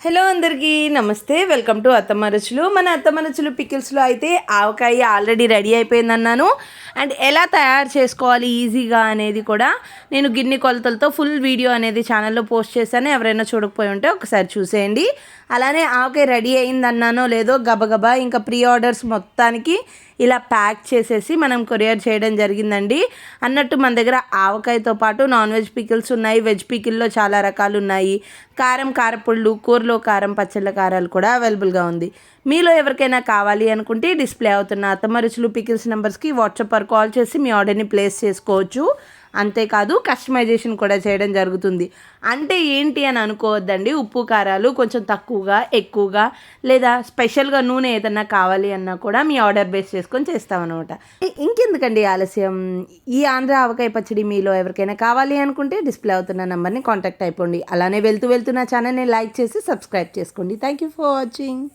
Hello అందరికీ నమస్తే welcome to అత్తమ్మ రుచులు. మన అత్తమ్మ రుచులు పికిల్స్లో అయితే ఆవకాయ ఆల్రెడీ రెడీ అయిపోయింది అన్నాను అండ్ ఎలా తయారు చేసుకోవాలి ఈజీగా అనేది కూడా నేను గిన్నె కొలతలతో ఫుల్ వీడియో అనేది ఛానల్లో పోస్ట్ చేశాను. ఎవరైనా చూడకపోయి ఉంటే ఒకసారి చూసేయండి. అలానే ఆకే రెడీ అయిందన్నానో లేదో గబగబా ఇంకా ప్రీ ఆర్డర్స్ మొత్తానికి ఇలా ప్యాక్ చేసేసి మనం కొరియర్ చేయడం జరిగిందండి. అన్నట్టు మన దగ్గర ఆవకాయతో పాటు నాన్ వెజ్ పికిల్స్ ఉన్నాయి. వెజ్ పికిల్లో చాలా రకాలు ఉన్నాయి కారం కారపుళ్ళు కూరలో కారం పచ్చళ్ళ కారాలు కూడా అవైలబుల్గా ఉంది. మీలో ఎవరికైనా కావాలి అనుకుంటే డిస్ప్లే అవుతున్న అత్తమ్మ రుచులు పికిల్స్ నెంబర్స్కి వాట్సాప్ కాల్ చేసి మీ ఆర్డర్ని ప్లేస్ చేసుకోవచ్చు. అంతేకాదు కస్టమైజేషన్ కూడా చేయడం జరుగుతుంది. అంటే ఏంటి అని అనుకోవద్దండి. ఉప్పు కారాలు కొంచెం తక్కువగా ఎక్కువగా లేదా స్పెషల్గా నూనె ఏదన్నా కావాలి అన్నా కూడా మీ ఆర్డర్ బేస్ చేసుకొని చేస్తామన్నమాట. ఇంకెందుకండి ఆలస్యం? ఈ ఆంధ్ర ఆవకాయ పచ్చడి మీలో ఎవరికైనా కావాలి అనుకుంటే డిస్ప్లే అవుతున్న నెంబర్ని కాంటాక్ట్ అయిపోండి. అలానే వెళ్తూ వెళ్తున్న ఛానల్ని లైక్ చేసి సబ్స్క్రైబ్ చేసుకోండి. Thank you for watching.